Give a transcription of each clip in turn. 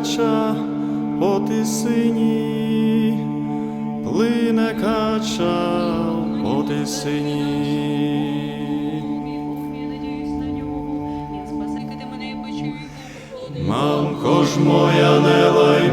кача по тисині, плине кача по тисині. Мамко ж моя, не лай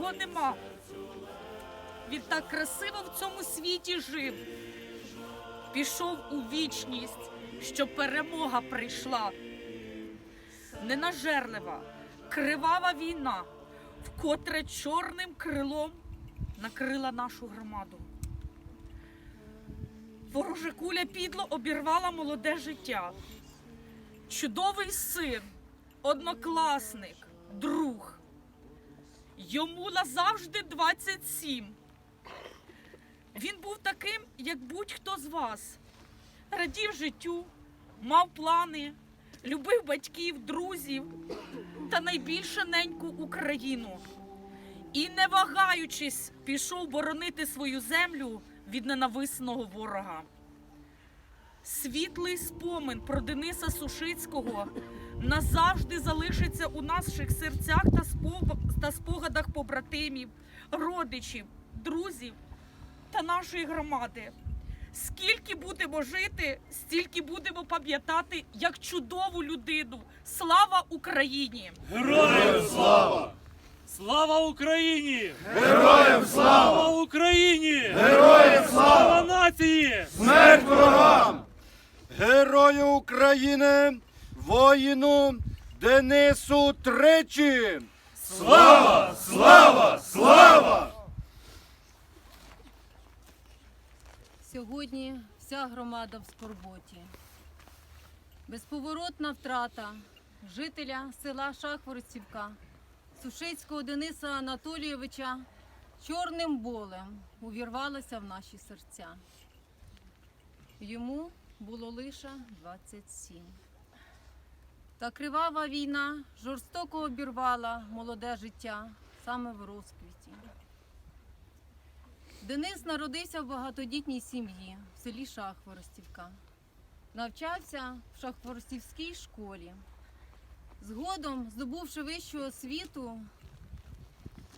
Його нема. Він так красиво в цьому світі жив. Пішов у вічність, щоб перемога прийшла. Ненажерлива, кривава війна, вкотре чорним крилом накрила нашу громаду. Ворожа куля підло обірвала молоде життя. Чудовий син, однокласник, друг. Йому назавжди 27. Він був таким, як будь-хто з вас. Радів життю, мав плани, любив батьків, друзів та найбільше неньку Україну. І, не вагаючись, пішов боронити свою землю від ненависного ворога. Світлий спомин про Дениса Сушицького назавжди залишиться у наших серцях та спогадах побратимів, родичів, друзів та нашої громади. Скільки будемо жити, стільки будемо пам'ятати як чудову людину. Слава Україні! Героям слава! Слава Україні! Героям слава! Слава Україні! Героям слава нації! Герою України, воїну Денису Тричі! Слава! Слава! Слава! Сьогодні вся громада в скорботі. Безповоротна втрата жителя села Шахворцівка Сушицького Дениса Анатолійовича чорним болем увірвалася в наші серця. Йому було лише 27. Та кривава війна жорстоко обірвала молоде життя саме в розквіті. Денис народився в багатодітній сім'ї в селі Шахворостівка. Навчався в Шахворостівській школі. Згодом, здобувши вищу освіту,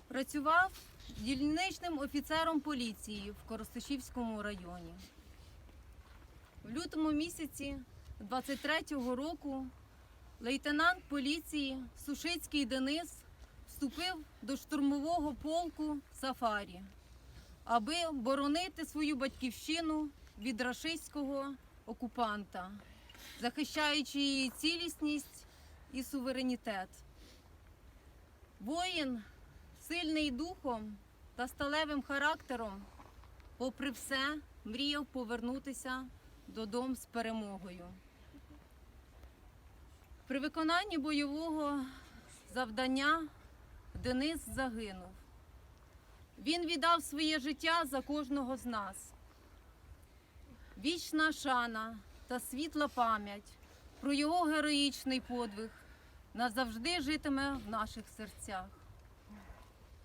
працював дільничним офіцером поліції в Коростишівському районі. В лютому місяці 23-го року лейтенант поліції Сушицький Денис вступив до штурмового полку Сафарі аби боронити свою батьківщину від рашистського окупанта, захищаючи її цілісність і суверенітет. Воїн Сильний духом та сталевим характером, попри все, мріяв повернутися додому з перемогою. При виконанні бойового завдання Денис загинув. Він віддав своє життя за кожного з нас. Вічна шана та світла пам'ять про його героїчний подвиг назавжди житиме в наших серцях.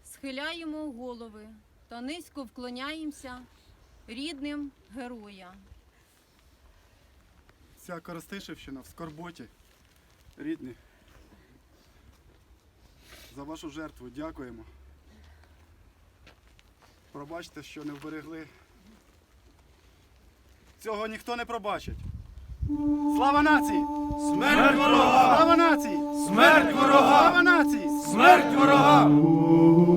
Схиляємо голови та низько вклоняємося рідним героя. Вся Коростишівщина в скорботі. Рідні. За вашу жертву дякуємо. Пробачте, що не вберегли. Цього ніхто не пробачить. Слава нації! Смерть ворогам! Слава нації! Смерть ворогам! Слава нації! Смерть ворогам!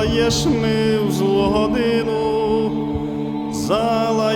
залаєш ми в злу годину, залаєш